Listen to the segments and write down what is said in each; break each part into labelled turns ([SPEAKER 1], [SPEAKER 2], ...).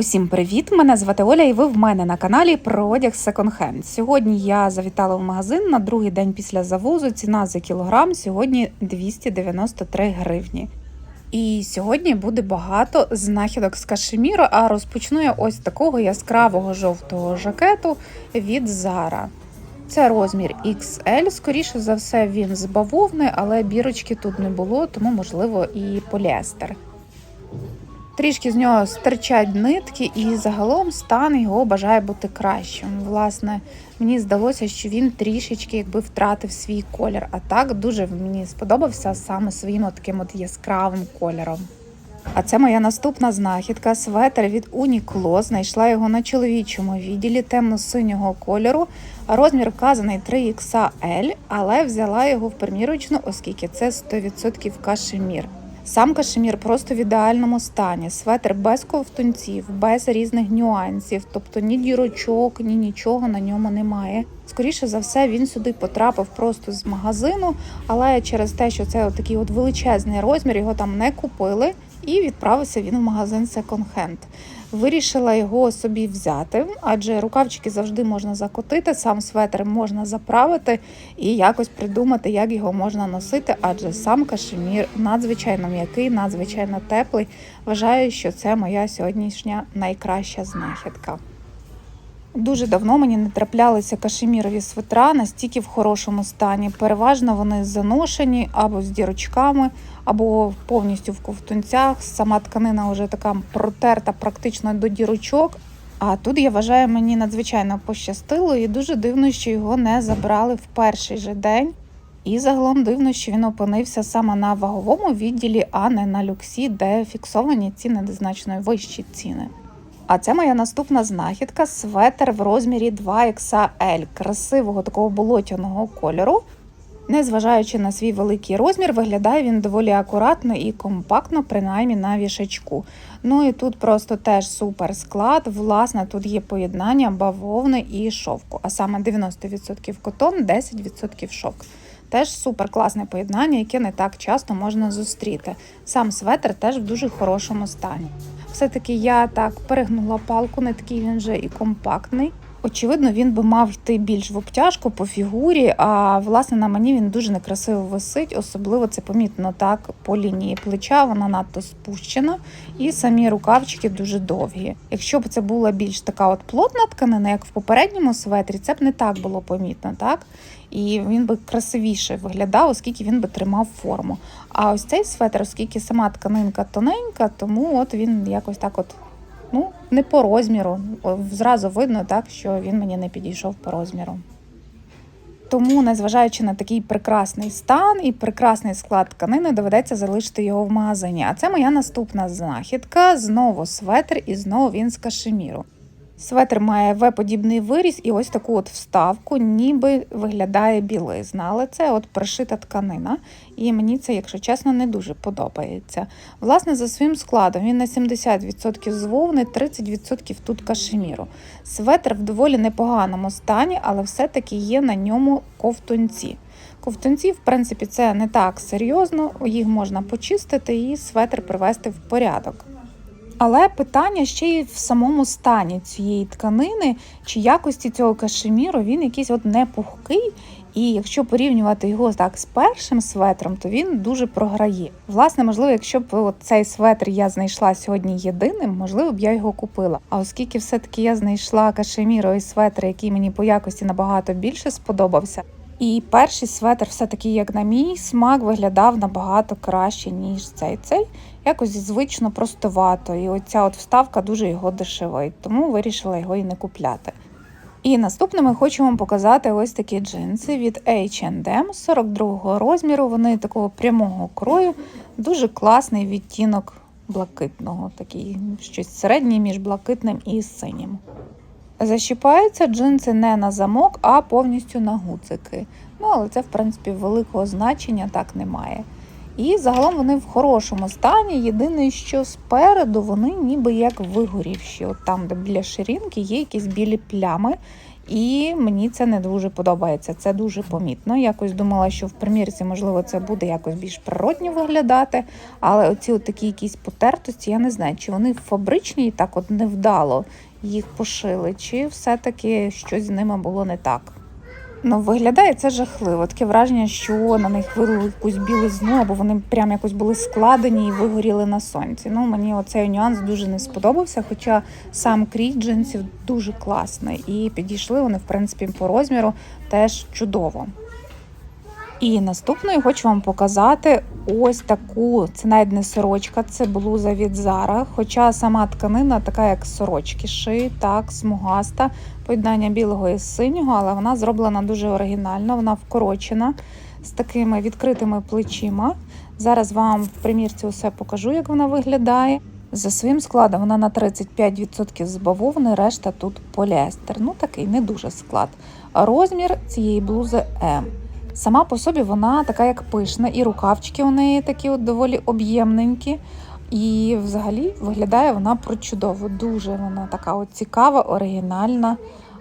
[SPEAKER 1] Усім привіт! Мене звати Оля, і ви в мене на каналі про одяг секонд-хенд. Сьогодні я завітала в магазин на другий день після завозу. Ціна за кілограм сьогодні 293 гривні. І сьогодні буде багато знахідок з кашеміру, а розпочну я ось такого яскравого жовтого жакету від Zara. Це розмір XL. Скоріше за все, він з бавовни, але бірочки тут не було, тому можливо і поліестер. Трішки з нього стирчать нитки, і загалом стан його бажає бути кращим. Власне, мені здалося, що він трішечки якби втратив свій колір. А так дуже мені сподобався саме своїм таким от яскравим кольором. А це моя наступна знахідка. Светр від Uniqlo. Знайшла його на чоловічому відділі темно-синього кольору. Розмір вказаний 3XL, але взяла його в примірочну, оскільки це 100% кашемір. Сам кашемір просто в ідеальному стані. Светр без ковтунців, без різних нюансів, тобто ні дірочок, ні нічого на ньому немає. Скоріше за все, він сюди потрапив просто з магазину, але через те, що це такий от величезний розмір, його там не купили, і відправився він в магазин Second Hand. Вирішила його собі взяти, адже рукавчики завжди можна закотити, сам светр можна заправити і якось придумати, як його можна носити, адже сам кашемір надзвичайно м'який, надзвичайно теплий. Вважаю, що це моя сьогоднішня найкраща знахідка. Дуже давно мені не траплялися кашемірові свитра настільки в хорошому стані. Переважно вони заношені або з дірочками, або повністю в ковтунцях. Сама тканина вже така протерта практично до дірочок. А тут я вважаю, мені надзвичайно пощастило, і дуже дивно, що його не забрали в перший же день. І загалом дивно, що він опинився саме на ваговому відділі, а не на люксі, де фіксовані ціни, де вищі ціни. А це моя наступна знахідка светр в розмірі 2XL, красивого такого болотяного кольору. Незважаючи на свій великий розмір, виглядає він доволі акуратно і компактно, принаймні на вішачку. Ну і тут просто теж супер склад. Власне, тут є поєднання бавовни і шовку, а саме 90% котон, 10% шовк. Теж супер класне поєднання, яке не так часто можна зустріти. Сам светр теж в дуже хорошому стані. Все-таки я так перегнула палку, не такий він вже і компактний. Очевидно, він би мав йти більш в обтяжку по фігурі, а власне на мені він дуже некрасиво висить, особливо це помітно так по лінії плеча, вона надто спущена, і самі рукавчики дуже довгі. Якщо б це була більш така от плотна тканина, як в попередньому светрі, це б не так було помітно, так? І він би красивіше виглядав, оскільки він би тримав форму. А ось цей светр, оскільки сама тканинка тоненька, тому от він якось так от ну, не по розміру. Зразу видно, так, що він мені не підійшов по розміру. Тому, незважаючи на такий прекрасний стан і прекрасний склад тканини, доведеться залишити його в магазині. А це моя наступна знахідка. Знову светр, і знову він з кашеміру. Светр має В-подібний виріз і ось таку от вставку, ніби виглядає білизна, але це от пришита тканина, і мені це, якщо чесно, не дуже подобається. Власне, за своїм складом він на 70% з вовни, 30% тут кашеміру. Светр в доволі непоганому стані, але все-таки є на ньому ковтунці. Ковтунці, в принципі, це не так серйозно, їх можна почистити і светр привести в порядок. Але питання ще й в самому стані цієї тканини чи якості цього кашеміру він якийсь от не пухкий. І якщо порівнювати його так з першим светром, то він дуже програє. Власне, можливо, якщо б от цей светр я знайшла сьогодні єдиним, можливо б я його купила. А оскільки все-таки я знайшла кашеміровий светр, який мені по якості набагато більше сподобався. І перший светр, все-таки, як на мій смак, виглядав набагато краще, ніж цей. Цей якось звично простовато. І оця от вставка дуже його дешевить, тому вирішила його і не купляти. І наступними хочу вам показати ось такі джинси від H&M 42-го розміру. Вони такого прямого крою, дуже класний відтінок блакитного, такий щось середнє між блакитним і синім. Защіпаються джинси не на замок, а повністю на гуцики. Ну, але це, в принципі, великого значення так немає. І загалом вони в хорошому стані. Єдине, що спереду вони ніби як вигорівші. От там, де біля ширинки, є якісь білі плями. І мені це не дуже подобається. Це дуже помітно. Якось думала, що в примірці, можливо, це буде якось більш природньо виглядати. Але оці такі якісь потертості, я не знаю, чи вони фабричні і так от невдало їх пошили, чи все-таки щось з ними було не так. Ну, виглядає це жахливо. Таке враження, що на них вилили якусь білизну, або вони прям якось були складені і вигоріли на сонці. Ну, мені оцей нюанс дуже не сподобався, хоча сам крій джинсів дуже класний. І підійшли вони, в принципі, по розміру теж чудово. І наступною хочу вам показати ось таку. Це навіть не сорочка, це блуза від Zara, Хоча сама тканина така, як сорочки, ши, так, смугаста, поєднання білого і синього, але вона зроблена дуже оригінально, вона вкорочена з такими відкритими плечима. Зараз вам в примірці усе покажу, як вона виглядає. За своїм складом вона на 35% з бавовни, решта тут поліестер. Ну такий не дуже склад. Розмір цієї блузи М. Сама по собі вона така як пишна, і рукавчики у неї такі от доволі об'ємненькі. І взагалі виглядає вона прочудово. Дуже вона така от цікава, оригінальна,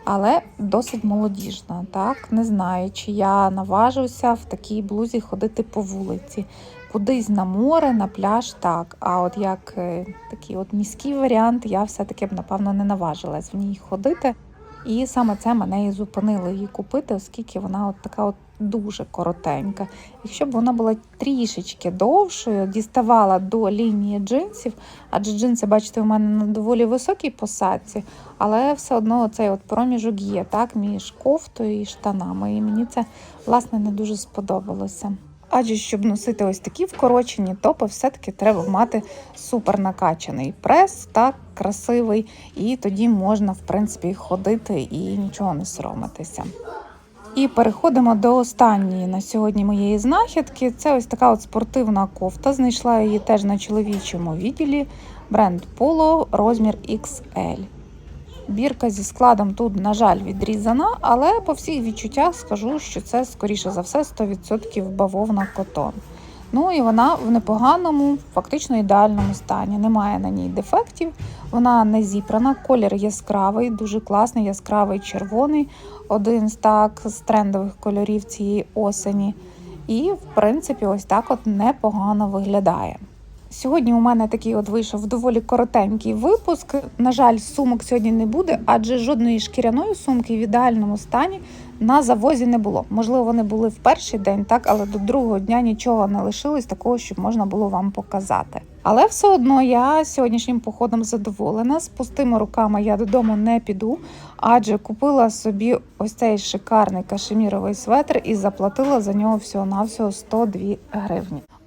[SPEAKER 1] але досить молодіжна. Так, не знаю, чи я наважуся в такій блузі ходити по вулиці. Кудись на море, на пляж, так. А от як е, такий от міський варіант, я все-таки б, напевно, не наважилась в ній ходити. І саме це мене і зупинило її купити, оскільки вона от така от дуже коротенька. Якщо б вона була трішечки довшою, діставала до лінії джинсів, адже джинси, бачите, у мене на доволі високій посадці, але все одно цей от проміжок є так, між кофтою і штанами. І мені це власне не дуже сподобалося. Адже щоб носити ось такі вкорочені топи, все-таки треба мати супер накачаний прес, так, красивий, і тоді можна, в принципі, ходити і нічого не соромитися. І переходимо до останньої на сьогодні моєї знахідки. Це ось така от спортивна кофта. Знайшла її теж на чоловічому відділі. Бренд Polo, розмір XL. Бірка зі складом тут, на жаль, відрізана, але по всіх відчуттях скажу, що це, скоріше за все, 100% бавовна котон. Ну і вона в непоганому, фактично ідеальному стані. Немає на ній дефектів, вона не зіпрана, колір яскравий, дуже класний, яскравий червоний, один з так з трендових кольорів цієї осені. І, в принципі, ось так от непогано виглядає. Сьогодні у мене такий от вийшов доволі коротенький випуск. На жаль, сумок сьогодні не буде, адже жодної шкіряної сумки в ідеальному стані на завозі не було. Можливо, вони були в перший день, так, але до другого дня нічого не лишилось такого, щоб можна було вам показати. Але все одно я сьогоднішнім походом задоволена. З пустими руками я додому не піду, адже купила собі ось цей шикарний кашеміровий светр і заплатила за нього всього-навсього 102 гривні.